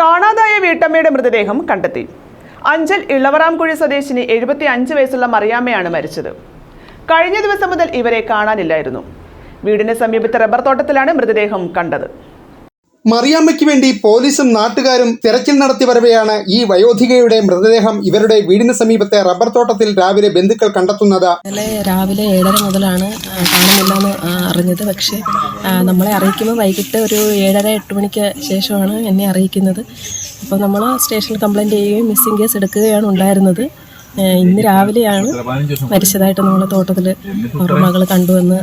കാണാതായ വീട്ടമ്മയുടെ മൃതദേഹം കണ്ടെത്തി. അഞ്ചൽ ഇളവറാംകുഴി സ്വദേശിനി എഴുപത്തി അഞ്ച് വയസ്സുള്ള മറിയാമ്മയാണ് മരിച്ചത്. കഴിഞ്ഞ ദിവസം മുതൽ ഇവരെ കാണാനില്ലായിരുന്നു. വീടിന് സമീപത്തെ റബ്ബർ തോട്ടത്തിലാണ് മൃതദേഹം കണ്ടത്. മറിയാമ്മയ്ക്ക് വേണ്ടി പോലീസും നാട്ടുകാരും തിരച്ചിൽ നടത്തി വരവെയാണ് ഈ വയോധികയുടെ മൃതദേഹം. ഇവരുടെ വീടിന് സമീപത്തെ റബ്ബർ തോട്ടത്തിൽ രാവിലെ ബന്ധുക്കൾ കണ്ടെത്തുന്നത്. രാവിലെ ഏഴര മുതലാണ് കാണുന്നില്ലെന്ന് അറിഞ്ഞത്. പക്ഷേ നമ്മളെ അറിയിക്കുമ്പോൾ വൈകിട്ട് ഒരു ഏഴര എട്ട് മണിക്ക് ശേഷമാണ് എന്നെ അറിയിക്കുന്നത്. അപ്പോൾ നമ്മൾ സ്റ്റേഷനിൽ കംപ്ലയിന്റ് ചെയ്യുകയും മിസ്സിംഗ് കേസ് എടുക്കുകയാണ് ഉണ്ടായിരുന്നത്. ഇന്ന് രാവിലെയാണ് മരിച്ചതായിട്ട് നമ്മളെ തോട്ടത്തിൽ അവരുടെ മകൾ കണ്ടുവെന്ന്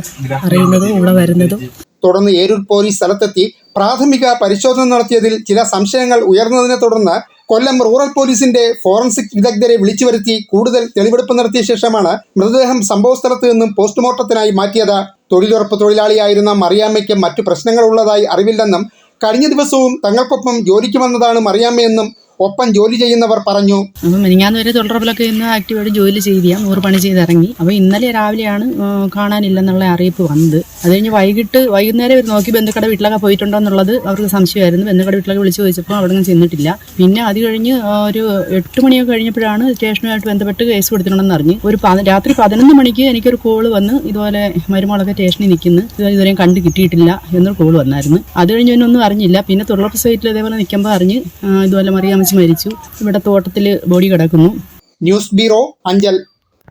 അറിയുന്നതും ഇവിടെ വരുന്നതും. തുടർന്ന് ഏരൂർ പോലീസ് സ്ഥലത്തെത്തി പ്രാഥമിക പരിശോധന നടത്തിയതിൽ ചില സംശയങ്ങൾ ഉയർന്നതിനെ തുടർന്ന് കൊല്ലം റൂറൽ പോലീസിന്റെ ഫോറൻസിക് വിദഗ്ധരെ വിളിച്ചു വരുത്തി കൂടുതൽ തെളിവെടുപ്പ് നടത്തിയ ശേഷമാണ് മൃതദേഹം സംഭവസ്ഥലത്ത് നിന്നും പോസ്റ്റ്മോർട്ടത്തിനായി മാറ്റിയത്. തൊഴിലുറപ്പ് തൊഴിലാളിയായിരുന്ന മറിയാമ്മയ്ക്ക് മറ്റു പ്രശ്നങ്ങൾ ഉള്ളതായി അറിവില്ലെന്നും കഴിഞ്ഞ ദിവസവും തങ്ങൾക്കൊപ്പം ജോലിക്ക് വന്നതാണ് മറിയാമ്മയെന്നും ഒപ്പം ജോലി ചെയ്യുന്നവർ പറഞ്ഞു. മിനിങ്ങാന്ന് വരെ തൊഴിലുറപ്പിലൊക്കെ ഇന്ന് ആക്റ്റീവായിട്ട് ജോലി ചെയ്തിയാ നൂറ് പണി ചെയ്തിറങ്ങി. അപ്പോൾ ഇന്നലെ രാവിലെയാണ് കാണാനില്ലെന്നുള്ള അറിയിപ്പ് വന്നത്. അത് കഴിഞ്ഞ് വൈകിട്ട് വൈകുന്നേരം ഇവർ നോക്കി ബന്ധുക്കട വീട്ടിലൊക്കെ പോയിട്ടുണ്ടോ എന്നുള്ളത് അവർക്ക് സംശയമായിരുന്നു. ബന്ധുക്കട വീട്ടിലൊക്കെ വിളിച്ച് ചോദിച്ചപ്പോൾ അവിടെ നിന്ന് ചെന്നിട്ടില്ല. പിന്നെ അത് കഴിഞ്ഞ് ഒരു എട്ട് മണിയൊക്കെ കഴിഞ്ഞപ്പോഴാണ് സ്റ്റേഷനുമായിട്ട് ബന്ധപ്പെട്ട് കേസ് കൊടുത്തിട്ടുണ്ടെന്ന് അറിഞ്ഞ്. ഒരു രാത്രി പതിനൊന്ന് മണിക്ക് എനിക്കൊരു കോൾ വന്ന് ഇതുപോലെ മരുമകളൊക്കെ സ്റ്റേഷനിൽ നിൽക്കുന്നു. ഇത് ഇതുവരെയും കണ്ടു കിട്ടിയിട്ടില്ല എന്നൊരു കോൾ വന്നായിരുന്നു. അത് കഴിഞ്ഞ് ഒന്നും അറിഞ്ഞില്ല. പിന്നെ തൊഴിലുറപ്പ് സൈറ്റിൽ ഇതേപോലെ നിൽക്കുമ്പോൾ അറിഞ്ഞ് ഇതുപോലെ ഇതുപോലെ മറിയാമ്മച്ച് മരിച്ചു. ഇവിടെ തോട്ടത്തിൽ ബോഡി കിടക്കുന്നു. News bureau Anchal.